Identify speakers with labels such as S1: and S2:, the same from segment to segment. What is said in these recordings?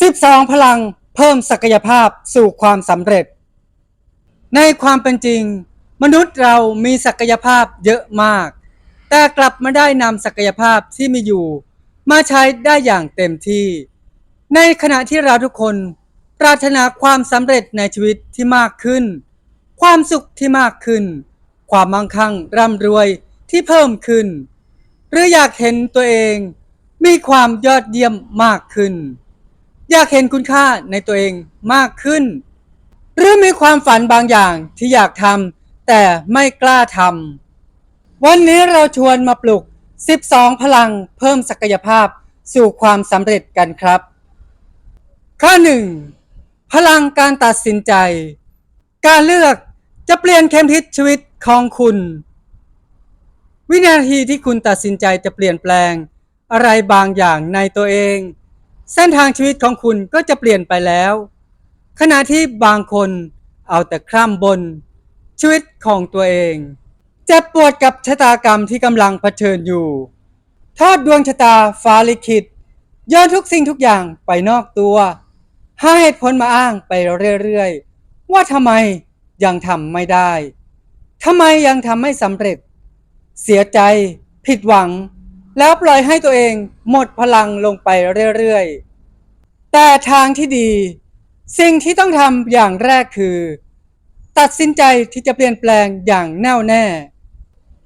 S1: 12 พลังเพิ่มศักยภาพสู่ความสำเร็จ ในความเป็นจริง มนุษย์เรามีศักยภาพเยอะมาก แต่กลับไม่ได้นำศักยภาพที่มีอยู่ มาใช้ได้อย่างเต็มที่ ในขณะที่เราทุกคนปรารถนาความสำเร็จในชีวิตที่มากขึ้น ความสุขที่มากขึ้น ความมั่งคั่งร่ำรวยที่เพิ่มขึ้น หรืออยากเห็นตัวเอง มีความยอดเยี่ยมมากขึ้น อยากเห็นคุณค่าในตัวเองมากขึ้น หรือมีความฝันบางอย่างที่อยากทำแต่ไม่กล้าทำวันนี้เราชวนมาปลุก 12 พลังเพิ่มศักยภาพสู่ความสำเร็จกันครับ ข้อหนึ่งพลังการตัดสินใจ การเลือกจะเปลี่ยนเข็มทิศชีวิตของคุณ วินาทีที่คุณตัดสินใจจะเปลี่ยนแปลง อะไรบางอย่างในตัวเอง เส้นทางชีวิตของคุณก็จะเปลี่ยนไปแล้ว ขณะที่บางคนเอาแต่คร่ำบน ชีวิตของตัวเองเจ็บปวดกับชะตากรรมที่กำลังเผชิญอยู่ ทอดดวงชะตาฟ้าลิขิตย้อนทุกสิ่งทุกอย่างไปนอกตัวหาเหตุผลมาอ้างไปเรื่อยๆ ว่าทำไมยังทำไม่ได้ทำไมยังทำไม่สำเร็จ เสียใจ ผิดหวัง แล้วปล่อยให้ตัวเองหมดพลังลงไปเรื่อยๆ แต่ทางที่ดี สิ่งที่ต้องทำอย่างแรกคือ ตัดสินใจที่จะเปลี่ยนแปลงอย่างแน่วแน่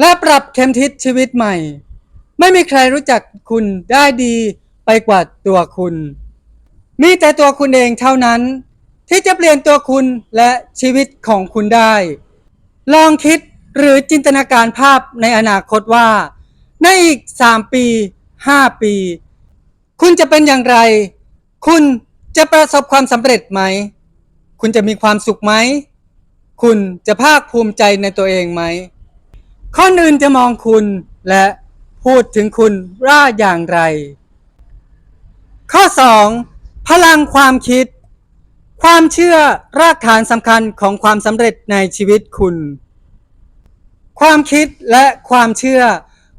S1: และปรับเข็มทิศชีวิตใหม่ ไม่มีใครรู้จักคุณได้ดีไปกว่าตัวคุณ มีแต่ตัวคุณเองเท่านั้น ที่จะเปลี่ยนตัวคุณและชีวิตของคุณได้ ลองคิดหรือจินตนาการภาพในอนาคตว่า ในอีก3ปี5ปี คุณจะเป็นอย่างไร คุณจะประสบความสำเร็จไหม คุณจะมีความสุขไหม คุณจะภาคภูมิใจในตัวเองไหม คนอื่นจะมองคุณและพูดถึงคุณว่าอย่างไร ข้อ 2. พลังความคิด ความเชื่อรากฐานสำคัญของความสำเร็จในชีวิตคุณ ความคิดและความเชื่อ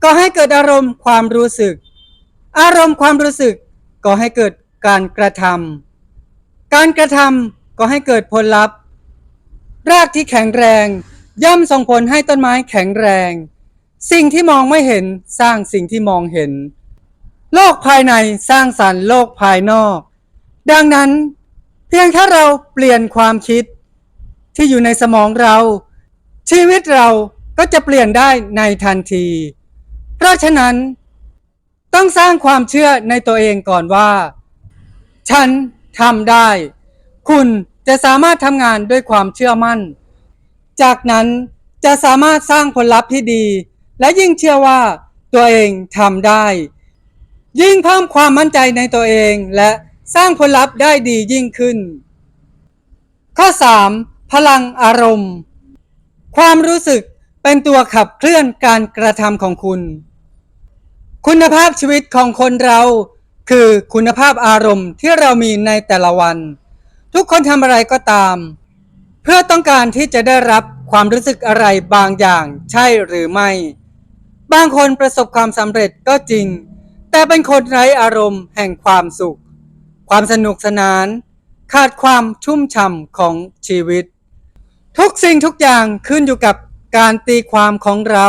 S1: ก็ให้เกิดอารมณ์ความรู้สึก อารมณ์ความรู้สึก ก็ให้เกิดการกระทำการกระทำก็ให้เกิดผลลัพธ์ รากที่แข็งแรง ย่อมส่งผลให้ต้นไม้แข็งแรง สิ่งที่มองไม่เห็นสร้างสิ่งที่มองเห็น โลกภายในสร้างสรรค์โลกภายนอก ดังนั้น เพียงแค่เราเปลี่ยนความคิด ที่อยู่ในสมองเรา ชีวิตเราก็จะเปลี่ยนได้ในทันที เพราะฉะนั้น ต้องสร้างความเชื่อในตัวเองก่อนว่า ฉันทำได้ คุณจะสามารถทำงานด้วยความเชื่อมั่น จากนั้นจะสามารถสร้างผลลัพธ์ที่ดี และยิ่งเชื่อว่าตัวเองทำได้ ยิ่งเพิ่มความมั่นใจในตัวเองและสร้างผลลัพธ์ได้ดียิ่งขึ้น ข้อ 3. พลังอารมณ์ ความรู้สึก เป็นตัวขับเคลื่อนการกระทำของคุณ คุณภาพชีวิตของคนเราคือคุณภาพอารมณ์ที่เรามีในแต่ละวัน ทุกคนทำอะไรก็ตาม เพื่อต้องการที่จะได้รับความรู้สึกอะไรบางอย่าง ใช่หรือไม่ บางคนประสบความสำเร็จก็จริง แต่เป็นคนไร้อารมณ์แห่งความสุข ความสนุกสนาน ขาดความชุ่มฉ่ำของชีวิต ทุกสิ่งทุกอย่างขึ้นอยู่กับ การตีความของเรา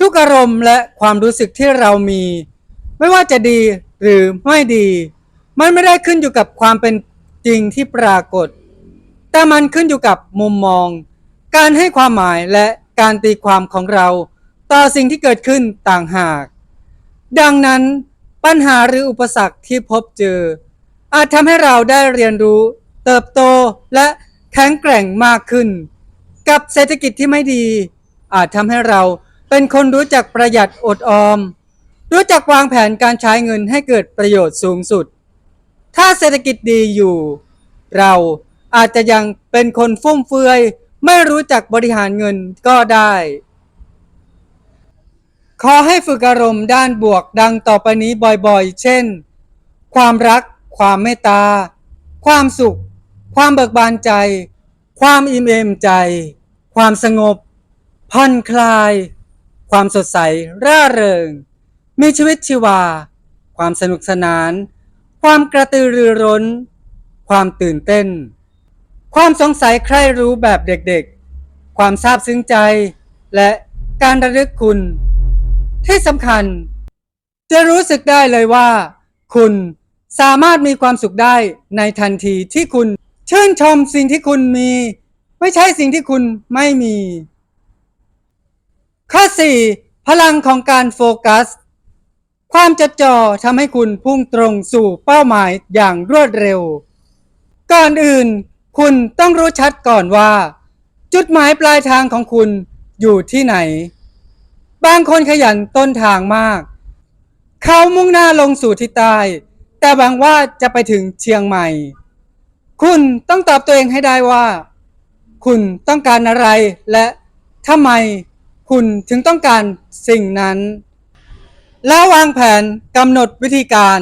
S1: ทุกอารมณ์และความรู้สึกที่เรามี ไม่ว่าจะดีหรือไม่ดี มันไม่ได้ขึ้นอยู่กับความเป็นจริงที่ปรากฏ แต่มันขึ้นอยู่กับมุมมอง การให้ความหมายและการตีความของเรา ต่อสิ่งที่เกิดขึ้นต่างหาก ดังนั้นปัญหาหรืออุปสรรคที่พบเจอ อาจทำให้เราได้เรียนรู้ เติบโตและแข็งแกร่งมากขึ้น กับเศรษฐกิจที่ไม่ดี อาจทำให้เราเป็นคนรู้จักประหยัดอดออม รู้จักวางแผนการใช้เงินให้เกิดประโยชน์สูงสุด ถ้าเศรษฐกิจดีอยู่ เราอาจจะยังเป็นคนฟุ่มเฟือย ไม่รู้จักบริหารเงินก็ได้ ขอให้ฝึกอารมณ์ด้านบวกดังต่อไปนี้บ่อยๆ เช่น ความรัก ความเมตตา ความสุข ความเบิกบานใจ ความอิ่มเอมใจ ความสงบ ผ่อนคลาย ความสดใส ร่าเริง มีชีวิตชีวา ความสนุกสนาน ความกระตือรือร้น ความตื่นเต้น ความสงสัยใคร่รู้แบบเด็กๆ ความซาบซึ้งใจ และการระลึกคุณ ที่สำคัญ จะรู้สึกได้เลยว่า คุณสามารถมีความสุขได้ในทันทีที่คุณชื่นชมสิ่งที่คุณมี ไม่ใช่สิ่งที่คุณไม่มี ข้อ 4 พลังของการโฟกัส ความจดจ่อทำให้คุณพุ่งตรงสู่เป้าหมายอย่างรวดเร็ว ก่อนอื่น คุณต้องรู้ชัดก่อนว่า จุดหมายปลายทางของคุณอยู่ที่ไหน บางคนขยันต้นทางมาก เขามุ่งหน้าลงสู่ทิศใต้แต่หวังว่าจะไปถึงเชียงใหม่ คุณต้องตอบตัวเองให้ได้ว่า คุณต้องการอะไร และทำไมคุณถึงต้องการสิ่งนั้น แล้ววางแผนกำหนดวิธีการ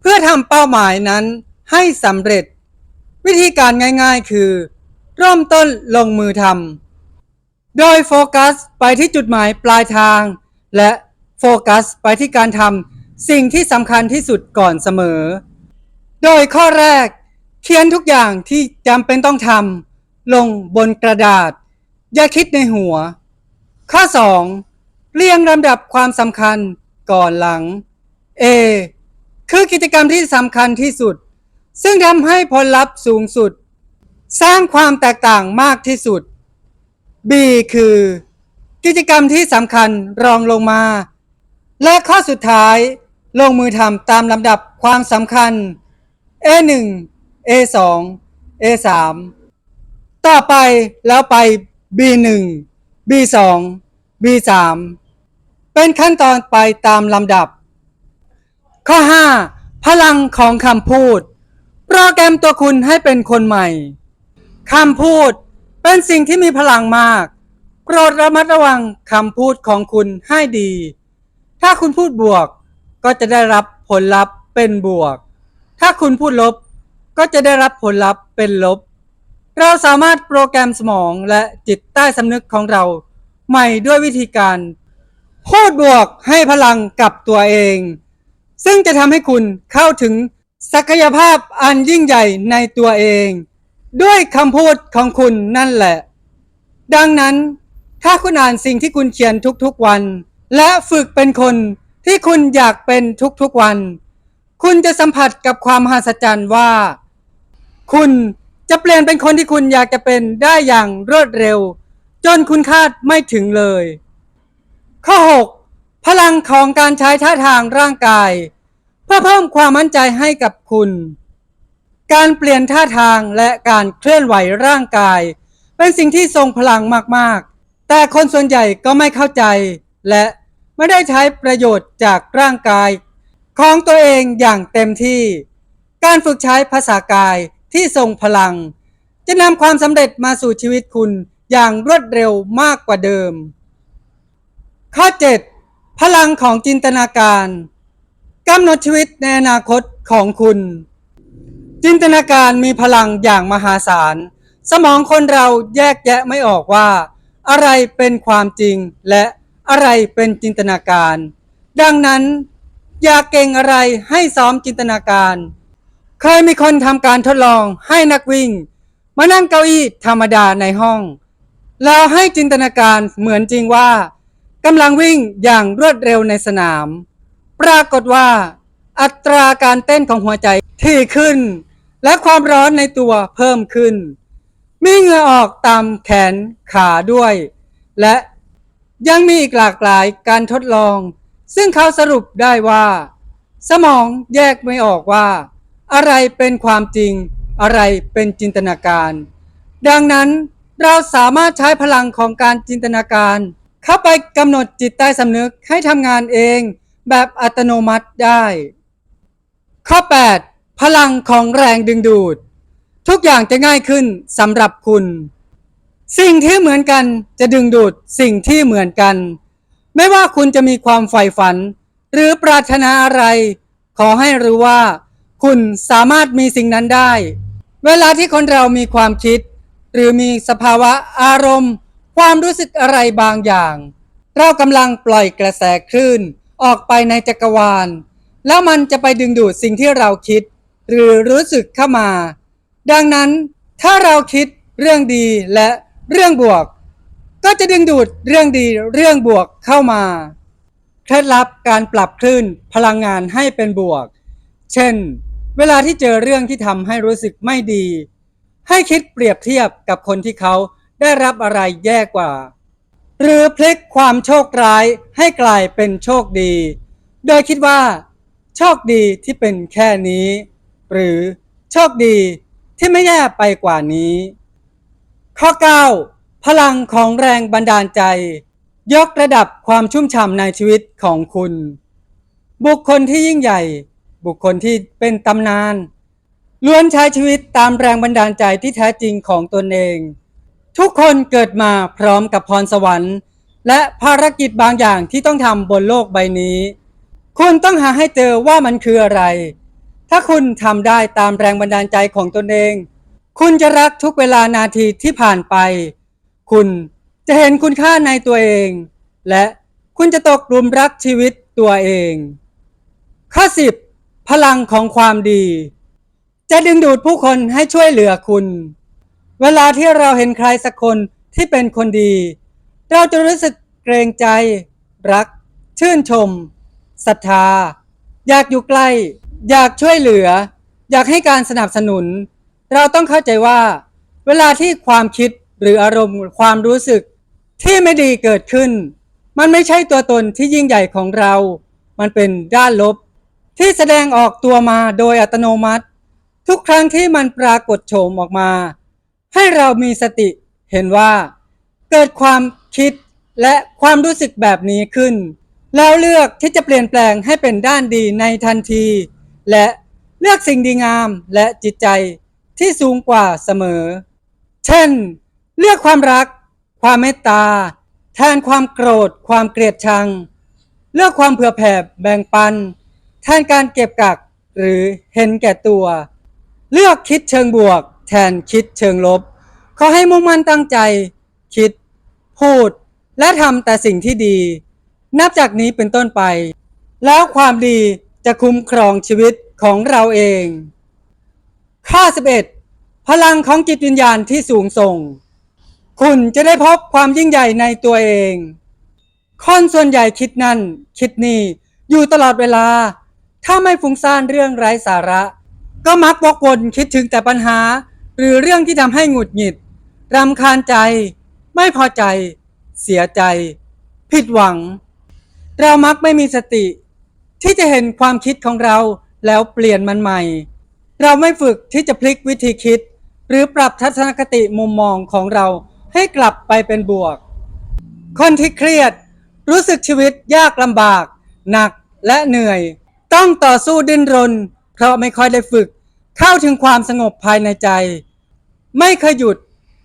S1: เพื่อทำเป้าหมายนั้นให้สำเร็จ วิธีการง่ายๆคือ เริ่มต้นลงมือทำโดยโฟกัสไปที่จุดหมายปลายทาง และโฟกัสไปที่การทำสิ่งที่สำคัญที่สุดก่อนเสมอ โดยข้อแรก เขียนทุกอย่างที่จำเป็นต้องทำ ลงบนกระดาษ อย่าคิดในหัว ข้อ 2 เรียงลำดับความสำคัญก่อนหลัง A คือกิจกรรมที่สำคัญที่สุด ซึ่งทำให้ผลลัพธ์สูงสุด สร้างความแตกต่างมากที่สุด B คือ กิจกรรมที่สำคัญรองลงมา และข้อสุดท้าย ลงมือทำตามลำดับความสำคัญ A1 A2 A3 ต่อไปแล้วไป B1 B2 B3 เป็นขั้นตอนไปตามลำดับ ข้อ 5 พลังของคำพูด โปรแกรมตัวคุณให้เป็นคนใหม่คำพูดเป็นสิ่งที่มีพลังมาก โปรดระมัดระวังคำพูดของคุณให้ดี ถ้าคุณพูดบวก ก็จะได้รับผลลัพธ์เป็นบวก ถ้าคุณพูดลบ ก็จะได้รับผลลัพธ์เป็นลบ เราสามารถโปรแกรมสมองและจิตใต้สำนึกของเรา ใหม่ด้วยวิธีการ พูดบวกให้พลังกับตัวเอง ซึ่งจะทำให้คุณเข้าถึงศักยภาพอันยิ่งใหญ่ในตัวเอง ด้วยคำพูดของคุณนั่นแหละ ดังนั้น ถ้าคุณอ่านสิ่งที่คุณเขียนทุกๆวัน และฝึกเป็นคนที่คุณอยากเป็นทุกๆวัน คุณจะสัมผัสกับความมหัศจรรย์ว่า คุณ จะเปลี่ยนเป็นคนที่คุณอยากจะเป็นได้อย่างรวดเร็ว จนคุณคาดไม่ถึงเลย ข้อ 6 พลังของการใช้ท่าทางร่างกาย เพื่อเพิ่มความมั่นใจให้กับคุณ การเปลี่ยนท่าทางและการเคลื่อนไหวร่างกาย เป็นสิ่งที่ทรงพลังมากๆ แต่คนส่วนใหญ่ก็ไม่เข้าใจ และไม่ได้ใช้ประโยชน์จากร่างกาย ของตัวเองอย่างเต็มที่ การฝึกใช้ภาษากาย ที่ทรงพลัง จะนำความสำเร็จมาสู่ชีวิตคุณอย่างรวดเร็วมากกว่าเดิม ข้อ 7 พลังของจินตนาการกำหนดชีวิตในอนาคตของคุณ จินตนาการมีพลังอย่างมหาศาล สมองคนเราแยกแยะไม่ออกว่า อะไรเป็นความจริงและอะไรเป็นจินตนาการ ดังนั้น อยากเก่งอะไรให้ซ้อมจินตนาการ เคยมีคนทำการทดลองให้นักวิ่ง มานั่งเก้าอี้ธรรมดาในห้อง แล้วให้จินตนาการเหมือนจริงว่ากำลังวิ่งอย่างรวดเร็วในสนาม ปรากฏว่า อัตราการเต้นของหัวใจที่ขึ้น และความร้อนในตัวเพิ่มขึ้น มีเหงื่อออกตามแขนขาด้วย และยังมีอีกหลากหลายการทดลอง ซึ่งเขาสรุปได้ว่า สมองแยกไม่ออกว่า อะไรเป็นความจริง อะไรเป็นจินตนาการ ดังนั้นเราสามารถใช้พลังของการจินตนาการ เข้าไปกำหนดจิตใต้สำนึกให้ทำงานเองแบบอัตโนมัติได้ ข้อ 8 พลังของแรงดึงดูด ทุกอย่างจะง่ายขึ้นสำหรับคุณ สิ่งที่เหมือนกันจะดึงดูดสิ่งที่เหมือนกัน ไม่ว่าคุณจะมีความใฝ่ฝัน หรือปรารถนาอะไร ขอให้รู้ว่า คุณสามารถมีสิ่งนั้นได้ เวลาที่คนเรามีความคิด หรือมีสภาวะอารมณ์ ความรู้สึกอะไรบางอย่าง เรากำลังปล่อยกระแสคลื่นออกไปในจักรวาล แล้วมันจะไปดึงดูดสิ่งที่เราคิด หรือรู้สึกเข้ามา ดังนั้นถ้าเราคิดเรื่องดีและเรื่องบวก ก็จะดึงดูดเรื่องดีเรื่องบวกเข้ามาเคล็ดลับการปรับคลื่นพลังงานให้เป็นบวก เช่น เวลาที่เจอเรื่องที่ทำให้รู้สึกไม่ดี ให้คิดเปรียบเทียบกับคนที่เขาได้รับอะไรแย่กว่า หรือพลิกความโชคร้ายให้กลายเป็นโชคดี โดยคิดว่า โชคดีที่เป็นแค่นี้ หรือโชคดีที่ไม่แย่ไปกว่านี้ ข้อ 9 พลังของแรงบันดาลใจ ยกระดับความชุ่มฉ่ำในชีวิตของคุณ บุคคลที่ยิ่งใหญ่ บุคคลที่เป็นตำนานล้วนใช้ชีวิตตามแรงบันดาลใจที่แท้จริงของตนเอง ทุกคนเกิดมาพร้อมกับพรสวรรค์ และภารกิจบางอย่างที่ต้องทำบนโลกใบนี้ คุณต้องหาให้เจอว่ามันคืออะไร ถ้าคุณทำได้ตามแรงบันดาลใจของตนเอง คุณจะรักทุกเวลานาทีที่ผ่านไป คุณจะเห็นคุณค่าในตัวเอง และคุณจะตกหลุมรักชีวิตตัวเองข้อ10 พลังของความดี จะดึงดูดผู้คนให้ช่วยเหลือคุณ เวลาที่เราเห็นใครสักคนที่เป็นคนดี เราจะรู้สึกเกรงใจ รัก ชื่นชมศรัทธา อยากอยู่ใกล้ อยากช่วยเหลือ อยากให้การสนับสนุน เราต้องเข้าใจว่า เวลาที่ความคิดหรืออารมณ์ความรู้สึกที่ไม่ดีเกิดขึ้น มันไม่ใช่ตัวตนที่ยิ่งใหญ่ของเรา มันเป็นด้านลบ ที่แสดงออกตัวมาโดยอัตโนมัติ ทุกครั้งที่มันปรากฏโฉมออกมา ให้เรามีสติเห็นว่า เกิดความคิดและความรู้สึกแบบนี้ขึ้น แล้วเลือกที่จะเปลี่ยนแปลงให้เป็นด้านดีในทันที และเลือกสิ่งดีงามและจิตใจที่สูงกว่าเสมอ เช่น เลือกความรัก ความเมตตา แทนความโกรธ ความเกลียดชัง เลือกความเผื่อแผ่แบ่งปัน แทนการเก็บกัก หรือเห็นแก่ตัว เลือกคิดเชิงบวก แทนคิดเชิงลบ ขอให้มุ่งมั่นตั้งใจ คิด พูด และทำแต่สิ่งที่ดี นับจากนี้เป็นต้นไป แล้วความดีจะคุ้มครองชีวิตของเราเอง ข้อ 11 พลังของจิตวิญญาณที่สูงส่ง คุณจะได้พบความยิ่งใหญ่ในตัวเองคนส่วนใหญ่คิดนั่น คิดนี่ อยู่ตลอดเวลา ถ้าไม่ฟุ้งซ่านเรื่องไร้สาระ ก็มักวกวนคิดถึงแต่ปัญหา หรือเรื่องที่ทำให้หงุดหงิดรำคาญใจ ไม่พอใจ เสียใจ ผิดหวัง เรามักไม่มีสติ ที่จะเห็นความคิดของเราแล้วเปลี่ยนมันใหม่ เราไม่ฝึกที่จะพลิกวิธีคิด หรือปรับทัศนคติมุมมองของเราให้กลับไปเป็นบวก คนที่เครียด รู้สึกชีวิตยากลำบาก หนักและเหนื่อย ต้องต่อสู้ดิ้นรน เพราะไม่ค่อยได้ฝึก เข้าถึงความสงบภายในใจ ไม่เคยหยุด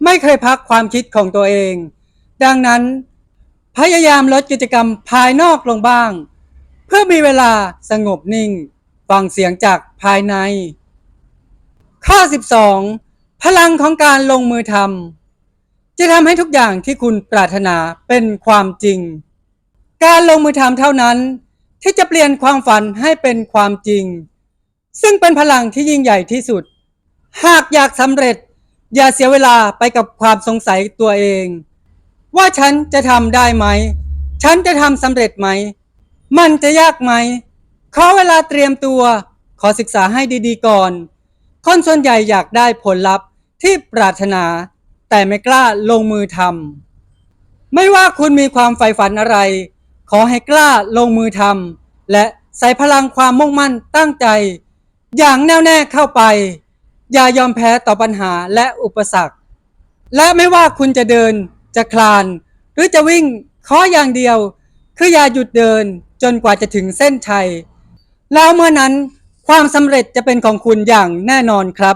S1: ไม่เคยพักความคิดของตัวเอง ดังนั้น พยายามลดกิจกรรมภายนอกลงบ้าง เพื่อมีเวลาสงบนิ่ง ฟังเสียงจากภายใน ข้อ 12 พลังของการลงมือทำจะทำให้ทุกอย่างที่คุณปรารถนาเป็นความจริง การลงมือทำเท่านั้น ที่จะเปลี่ยนความฝันให้เป็นความจริง ซึ่งเป็นพลังที่ยิ่งใหญ่ที่สุด หากอยากสำเร็จ อย่าเสียเวลาไปกับความสงสัยตัวเอง ว่าฉันจะทำได้ไหม ฉันจะทำสำเร็จไหม มันจะยากไหม ขอเวลาเตรียมตัว ขอศึกษาให้ดีๆก่อน คนส่วนใหญ่อยากได้ผลลัพธ์ที่ปรารถนา แต่ไม่กล้าลงมือทำไม่ว่าคุณมีความใฝ่ฝันอะไร ขอให้กล้าลงมือทำและใส่พลังความมุ่งมั่นตั้งใจ อย่างแน่วแน่เข้าไป อย่ายอมแพ้ต่อปัญหาและอุปสรรค และไม่ว่าคุณจะเดินจะคลาน หรือจะวิ่งขออย่างเดียว คืออย่าหยุดเดินจนกว่าจะถึงเส้นชัย แล้วเมื่อนั้นความสำเร็จจะเป็นของคุณอย่างแน่นอนครับ